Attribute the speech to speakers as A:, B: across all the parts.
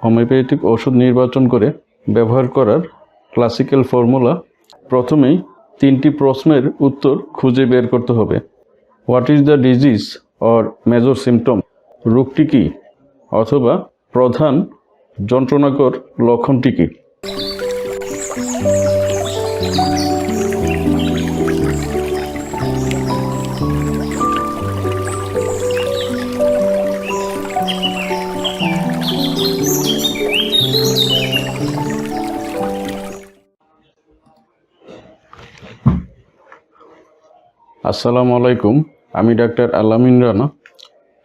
A: Homeopathic ওষুধ নির্বাচন করে ব্যবহার করার ক্লাসিক্যাল ফর্মুলা প্রথমেই তিনটি প্রশ্নের উত্তর খুঁজে বের করতে হবে। What is the disease or major symptom রোগটি কী? অথবা প্রধান যন্ত্রণাকর লক্ষণটি কী? আসসালামু আলাইকুম। আমি ডাক্তার আলামিন রানা।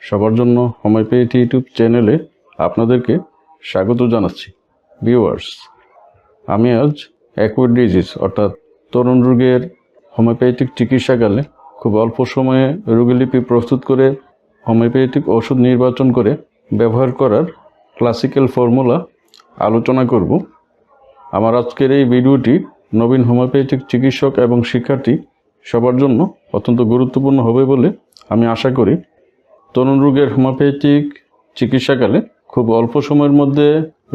A: সবার জন্য হোমিওপ্যাথি ইউটিউব চ্যানেলে আপনাদেরকে স্বাগত জানাচ্ছি। ভিউয়ার্স, আমি আজ অ্যাকুইড ডিজিজ অর্থাৎ তরুণ রোগের হোমিওপ্যাথিক চিকিৎসাকালে খুব অল্প সময়ে রোগীলিপি প্রস্তুত করে হোমিওপ্যাথিক ওষুধ নির্বাচন করে ব্যবহার করার ক্লাসিক্যাল ফর্মুলা আলোচনা করব। আমার আজকের এই ভিডিওটি নবীন হোমিওপ্যাথিক চিকিৎসক এবং শিক্ষার্থী সবার জন্য অত্যন্ত গুরুত্বপূর্ণ হবে বলে আমি আশা করি। তরুণ রোগের হোমিওপ্যাথিক চিকিৎসাকালে খুব অল্প সময়ের মধ্যে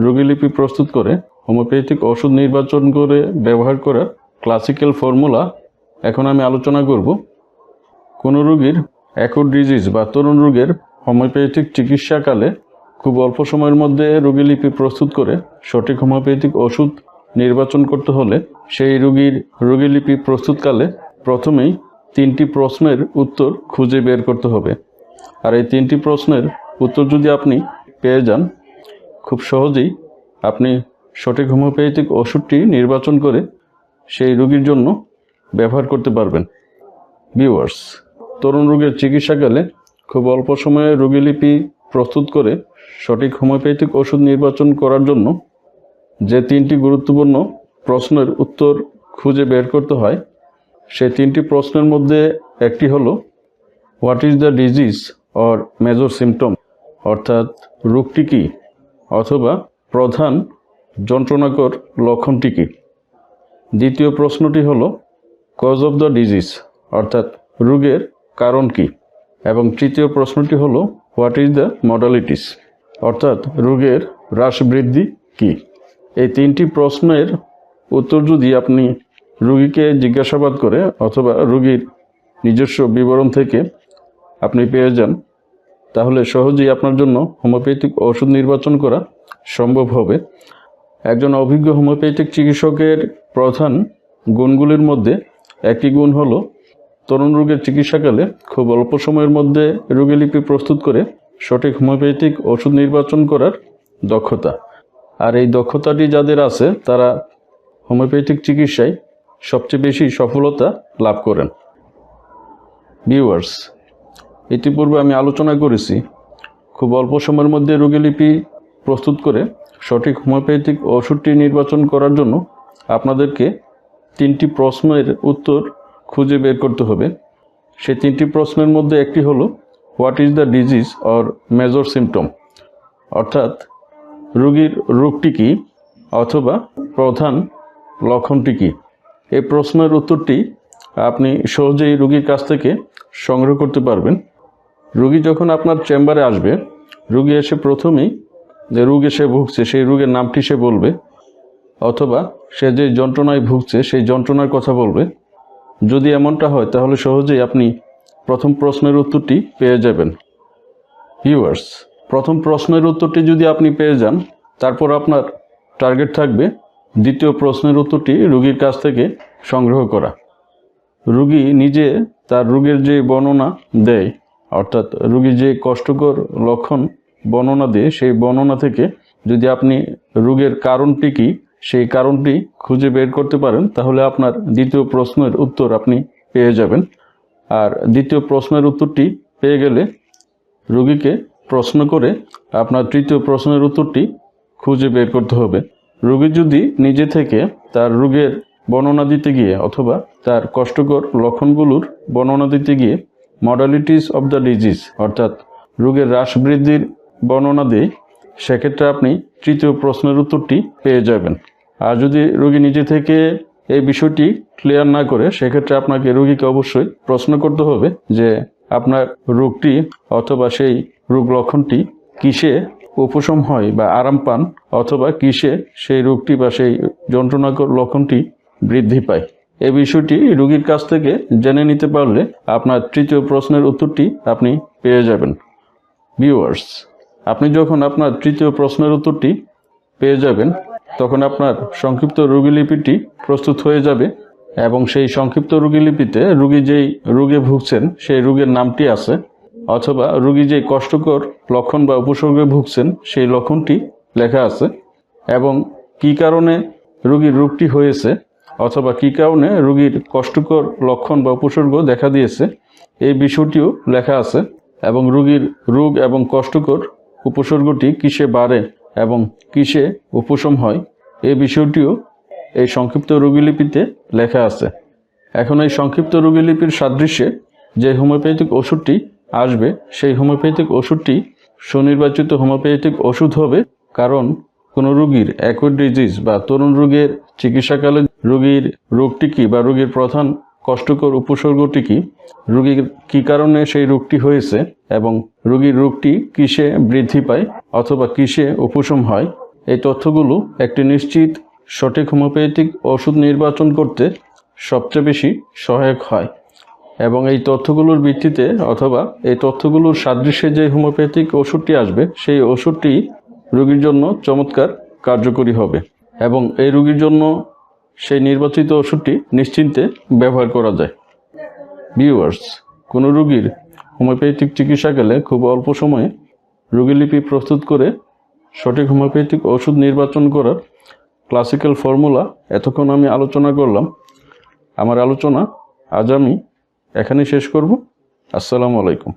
A: রোগীলিপি প্রস্তুত করে হোমিওপ্যাথিক ওষুধ নির্বাচন করে ব্যবহার করার ক্লাসিক্যাল ফর্মুলা এখন আমি আলোচনা করব। কোনো রোগীর অ্যাকুট ডিজিজ বা তরুণ রোগের হোমিওপ্যাথিক চিকিৎসাকালে খুব অল্প সময়ের মধ্যে রোগীলিপি প্রস্তুত করে সঠিক হোমিওপ্যাথিক ওষুধ নির্বাচন করতে হলে সেই রোগীর রোগীলিপি প্রস্তুতকালে প্রথমেই তিনটি প্রশ্নের উত্তর খুঁজে বের করতে হবে। আর এই তিনটি প্রশ্নের উত্তর যদি আপনি পেয়ে যান, খুব সহজেই আপনি সঠিক হোমিওপ্যাথিক ওষুধটি নির্বাচন করে সেই রোগীর জন্য ব্যবহার করতে পারবেন। ভিউয়ার্স, তরুণ রোগের চিকিৎসাকালে খুব অল্প সময়ে রোগীলিপি প্রস্তুত করে সঠিক হোমিওপ্যাথিক ওষুধ নির্বাচন করার জন্য যে তিনটি গুরুত্বপূর্ণ প্রশ্নের উত্তর খুঁজে বের করতে হয় সেই তিনটি প্রশ্নের মধ্যে একটি হলো what is the disease or major symptom অর্থাৎ রোগটি কী? অথবা প্রধান যন্ত্রণাকর লক্ষণটি কী? দ্বিতীয় প্রশ্নটি হলো কজ অফ দ্য ডিজিজ অর্থাৎ রোগের কারণ কী? এবং তৃতীয় প্রশ্নটি হলো হোয়াট ইজ দ্য মডালিটিস অর্থাৎ রোগের হ্রাস বৃদ্ধি কী? এই তিনটি প্রশ্নের উত্তর যদি আপনি রুগীকে জিজ্ঞাসাবাদ করে অথবা রুগীর নিজস্ব বিবরণ থেকে আপনি পেয়ে যান, তাহলে সহজেই আপনার জন্য হোমিওপ্যাথিক ওষুধ নির্বাচন করা সম্ভব হবে। একজন অভিজ্ঞ হোমিওপ্যাথিক চিকিৎসকের প্রধান গুণগুলির মধ্যে একটি গুণ হলো, তরুণ রোগের চিকিৎসাকালে খুব অল্প সময়ের মধ্যে রোগীলিপি প্রস্তুত করে সঠিক হোমিওপ্যাথিক ওষুধ নির্বাচন করার দক্ষতা। আর এই দক্ষতাটি যাদের আছে, তারা হোমিওপ্যাথিক চিকিৎসায় সবচেয়ে বেশি সফলতা লাভ করেন। ভিউয়ার্স ইতিপূর্বে আমি আলোচনা করেছি, খুব অল্প সময়ের মধ্যে রোগীলিপি প্রস্তুত করে সঠিক হোমিওপ্যাথিক ওষুধটি নির্বাচন করার জন্য আপনাদেরকে তিনটি প্রশ্নের উত্তর খুঁজে বের করতে হবে। সেই তিনটি প্রশ্নের মধ্যে একটি হলো what is the disease or major symptom অর্থাৎ, রোগীর রোগটি কী অথবা প্রধান লক্ষণটি কী? এই প্রশ্নের উত্তরটি আপনি সহজেই রুগীর কাছ থেকে সংগ্রহ করতে পারবেন। রুগী যখন আপনার চেম্বারে আসবে, রুগী এসে প্রথমেই যে রোগে সে ভুগছে, সেই রোগের নামটি সে বলবে, অথবা সে যে যন্ত্রণায় ভুগছে, সেই যন্ত্রণার কথা বলবে। যদি এমনটা হয়, তাহলে সহজেই আপনি প্রথম প্রশ্নের উত্তরটি পেয়ে যাবেন। ভিউয়ার্স প্রথম প্রশ্নের উত্তরটি যদি আপনি পেয়ে যান, তারপর আপনার টার্গেট থাকবে দ্বিতীয় প্রশ্নের উত্তরটি রুগীর কাছ থেকে সংগ্রহ করা। রুগী নিজে তার রোগের যে বর্ণনা দেয়, অর্থাৎ রুগী যে কষ্টকর লক্ষণ বর্ণনা দিয়ে, সেই বর্ণনা থেকে যদি আপনি রোগের কারণটি কি, সেই কারণটি খুঁজে বের করতে পারেন, তাহলে আপনার দ্বিতীয় প্রশ্নের উত্তর আপনি পেয়ে যাবেন। আর দ্বিতীয় প্রশ্নের উত্তরটি পেয়ে গেলে রোগীকে প্রশ্ন করে আপনার তৃতীয় প্রশ্নের উত্তরটি খুঁজে বের করতে হবে। রোগী যদি নিজে থেকে তার রোগের বর্ণনা দিতে গিয়ে অথবা তার কষ্টকর লক্ষণগুলোর বর্ণনা দিতে গিয়ে মডালিটিস অব দ্য ডিজিজ অর্থাৎ রোগের হ্রাস বৃদ্ধির বর্ণনা দেয়, সেক্ষেত্রে আপনি তৃতীয় প্রশ্নের উত্তরটি পেয়ে যাবেন। আর যদি রোগী নিজে থেকে এই বিষয়টি ক্লিয়ার না করে, সেক্ষেত্রে আপনাকে রোগীকে অবশ্যই প্রশ্ন করতে হবে যে আপনার রোগটি অথবা সেই রোগ লক্ষণটি কিসে উপশম হয় বা আরাম পান অথবা কিসে সেই রোগটি বা সেই যন্ত্রণাকর লক্ষণটি বৃদ্ধি পায়। এই বিষয়টি রোগীর কাছ থেকে জেনে নিতে পারলে আপনার তৃতীয় প্রশ্নের উত্তরটি আপনি পেয়ে যাবেন। ভিউয়ার্স, আপনি যখন আপনার তৃতীয় প্রশ্নের উত্তরটি পেয়ে যাবেন, তখন আপনার সংক্ষিপ্ত রোগীলিপিটি প্রস্তুত হয়ে যাবে এবং সেই সংক্ষিপ্ত রোগীলিপিতে রুগী যেই রোগে ভুগছেন, সেই রোগের নামটি আছে অথবা রুগী যে কষ্টকর লক্ষণ বা উপসর্গে ভুগছেন, সেই লক্ষণটি লেখা আছে। এবং কি কারণে রুগীর রোগটি হয়েছে অথবা কি কারণে রুগীর কষ্টকর লক্ষণ বা উপসর্গ দেখা দিয়েছে, এই বিষয়টিও লেখা আছে। এবং রুগীর রোগ এবং কষ্টকর উপসর্গটি কিসে বাড়ে এবং কিসে উপশম হয়, এই বিষয়টিও এই সংক্ষিপ্ত রুগীলিপিতে লেখা আছে। এখন এই সংক্ষিপ্ত রুগীলিপির সাদৃশ্যে যে হোমিওপ্যাথিক ওষুধটি আসবে, সেই হোমিওপ্যাথিক ওষুধটি সুনির্বাচিত হোমিওপ্যাথিক ওষুধ হবে কারণ কোনো রোগীর অ্যাকুইড ডিজিজ বা তরুণ রোগের চিকিৎসাকালে রোগীর রোগটি কী বা রোগীর প্রধান কষ্টকর উপসর্গটি কী, রোগীর কী কারণে সেই রোগটি হয়েছে এবং রোগীর রোগটি কিসে বৃদ্ধি পায় অথবা কিসে উপশম হয়, এই তথ্যগুলো একটি নিশ্চিত সঠিক হোমিওপ্যাথিক ওষুধ নির্বাচন করতে সবচেয়ে বেশি সহায়ক হয়। এবং এই তথ্যগুলোর ভিত্তিতে অথবা এই তথ্যগুলোর সাদৃশ্যে যে হোমিওপ্যাথিক ওষুধটি আসবে, সেই ওষুধটি রোগীর জন্য চমৎকার কার্যকরী হবে এবং এই রোগীর জন্য সেই নির্বাচিত ওষুধটি নিশ্চিন্তে ব্যবহার করা যায়। ভিউয়ার্স, কোনো রোগীর হোমিওপ্যাথিক চিকিৎসা গেলে খুব অল্প সময়ে রোগীলিপি প্রস্তুত করে সঠিক হোমিওপ্যাথিক ওষুধ নির্বাচন করার ক্লাসিক্যাল ফর্মুলা এতক্ষণ আমি আলোচনা করলাম। আমার আলোচনা আজ আমি এখানেই শেষ করব। আসসালামু আলাইকুম।